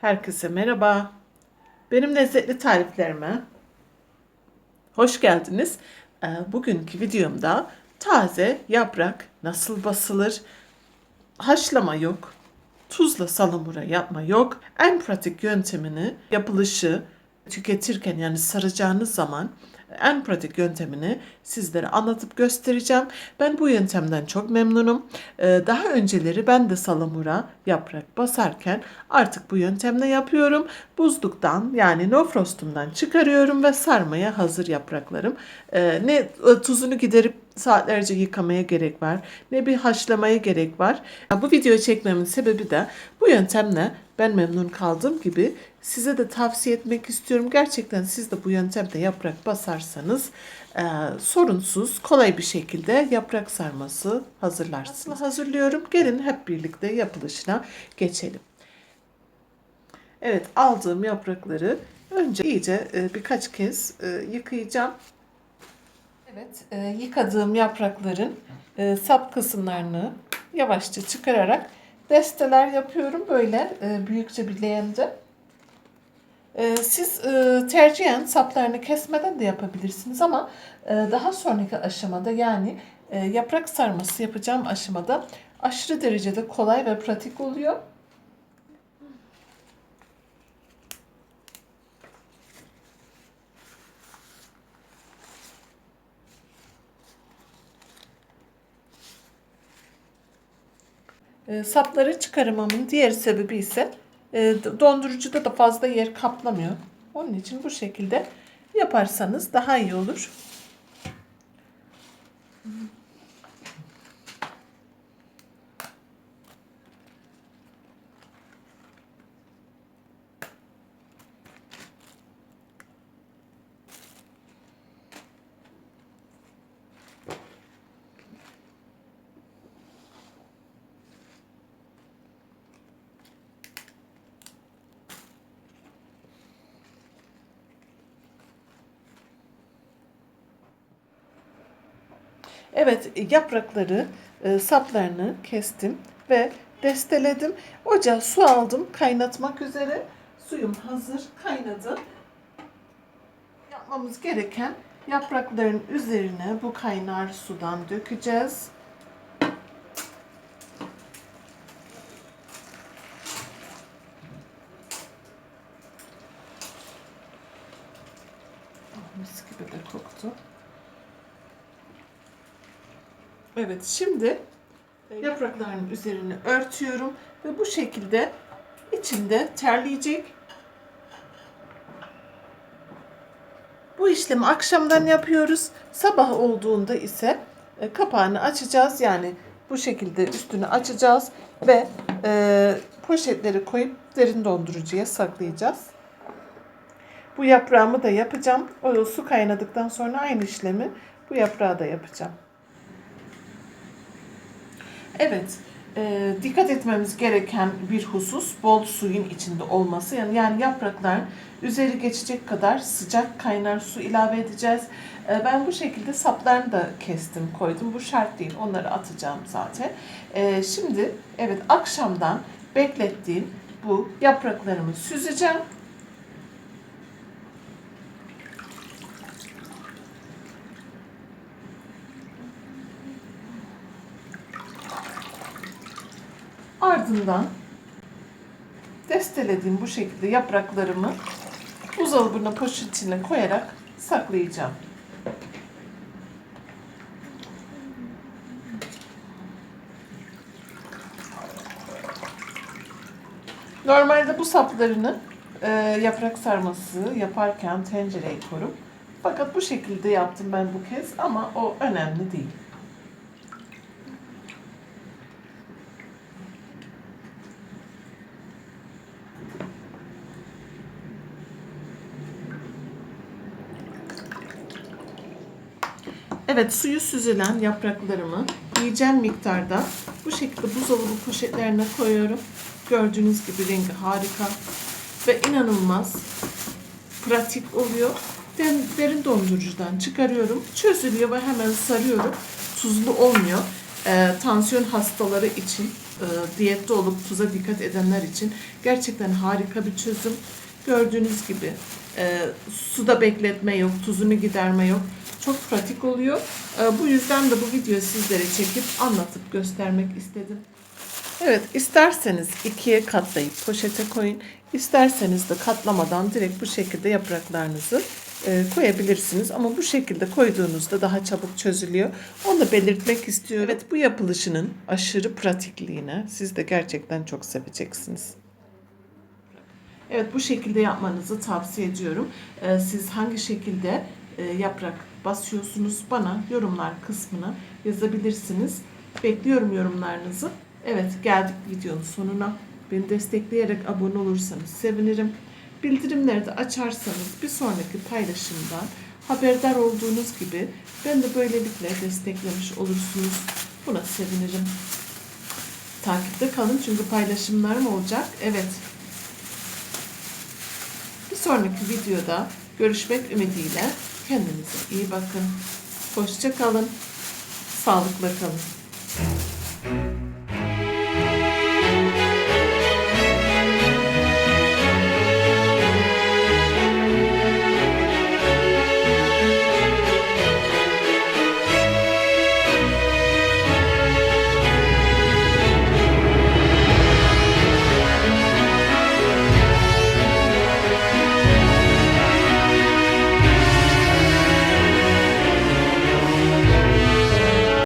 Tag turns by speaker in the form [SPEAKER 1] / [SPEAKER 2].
[SPEAKER 1] Herkese merhaba. Benim lezzetli tariflerime hoş geldiniz. Ee, Bugünkü videomda taze yaprak nasıl basılır, haşlama yok, tuzla salamura yapma yok. En pratik yöntemini, yapılışı tüketirken yani saracağınız zaman en pratik yöntemini sizlere anlatıp göstereceğim. Ben bu yöntemden çok memnunum. Ee, Daha önceleri ben de salamura yaprak basarken artık bu yöntemle yapıyorum. Buzluktan yani no frostumdan çıkarıyorum ve sarmaya hazır yapraklarım. Ee, Ne e, tuzunu giderip saatlerce yıkamaya gerek var ne bir haşlamaya gerek var. Bu videoyu çekmemin sebebi de bu yöntemle ben memnun kaldığım gibi size de tavsiye etmek istiyorum. Gerçekten siz de bu yöntemde yaprak basarsanız e, sorunsuz, kolay bir şekilde yaprak sarması hazırlarsınız. Nasıl hazırlıyorum? Gelin hep birlikte yapılışına geçelim. Evet, aldığım yaprakları önce iyice e, birkaç kez e, yıkayacağım. Evet, e, yıkadığım yaprakların e, sap kısımlarını yavaşça çıkararak desteler yapıyorum böyle e, büyükçe bir leğende. E, siz e, tercihen saplarını kesmeden de yapabilirsiniz ama e, daha sonraki aşamada yani e, yaprak sarması yapacağım aşamada aşırı derecede kolay ve pratik oluyor. E, sapları çıkaramamın diğer sebebi ise e, dondurucuda da fazla yer kaplamıyor. Onun için bu şekilde yaparsanız daha iyi olur. Evet, yaprakları, e, saplarını kestim ve desteledim. Ocağa su aldım kaynatmak üzere. Suyum hazır, kaynadı. Yapmamız gereken yaprakların üzerine bu kaynar sudan dökeceğiz. Oh, mis gibi de koktu. Evet şimdi yaprakların üzerini örtüyorum ve bu şekilde içinde terleyecek. Bu işlemi akşamdan yapıyoruz. Sabah olduğunda ise e, kapağını açacağız. Yani bu şekilde üstünü açacağız ve e, poşetleri koyup derin dondurucuya saklayacağız. Bu yaprağımı da yapacağım. O su kaynadıktan sonra aynı işlemi bu yaprağı da yapacağım. Evet, e, dikkat etmemiz gereken bir husus bol suyun içinde olması. Yani, yani yapraklar üzeri geçecek kadar sıcak kaynar su ilave edeceğiz. E, ben bu şekilde saplarını da kestim, koydum. Bu şart değil, onları atacağım zaten. E, şimdi evet akşamdan beklettiğim bu yapraklarımı süzeceğim. Ardından destelediğim bu şekilde yapraklarımı buzdolabına poşetine koyarak saklayacağım. Normalde bu saplarını e, yaprak sarması yaparken tencereye koyup fakat bu şekilde yaptım ben bu kez ama o önemli değil. Evet suyu süzülen yapraklarımı yiyeceğim miktarda bu şekilde buzdolabı poşetlerine koyuyorum. Gördüğünüz gibi rengi harika ve inanılmaz pratik oluyor. Derin dondurucudan çıkarıyorum. Çözülüyor ve hemen sarıyorum. Tuzlu olmuyor. Ee, tansiyon hastaları için e, diyette olup tuza dikkat edenler için gerçekten harika bir çözüm. Gördüğünüz gibi e, suda bekletme yok, tuzunu giderme yok. Çok pratik oluyor. E, bu yüzden de bu videoyu sizlere çekip anlatıp göstermek istedim. Evet, isterseniz ikiye katlayıp poşete koyun. İsterseniz de katlamadan direkt bu şekilde yapraklarınızı e, koyabilirsiniz. Ama bu şekilde koyduğunuzda daha çabuk çözülüyor. Onu da belirtmek istiyorum. Evet, bu yapılışının aşırı pratikliğine siz de gerçekten çok seveceksiniz. Evet bu şekilde yapmanızı tavsiye ediyorum. Ee, siz hangi şekilde e, yaprak basıyorsunuz bana yorumlar kısmına yazabilirsiniz. Bekliyorum yorumlarınızı. Evet geldik videonun sonuna. Beni destekleyerek abone olursanız sevinirim. Bildirimleri de açarsanız bir sonraki paylaşımdan haberdar olduğunuz gibi ben de böylelikle desteklemiş olursunuz. Buna sevinirim. Takipte kalın çünkü paylaşımlarım olacak. Evet bir sonraki videoda görüşmek ümidiyle kendinize iyi bakın. Hoşça kalın. Sağlıkla kalın.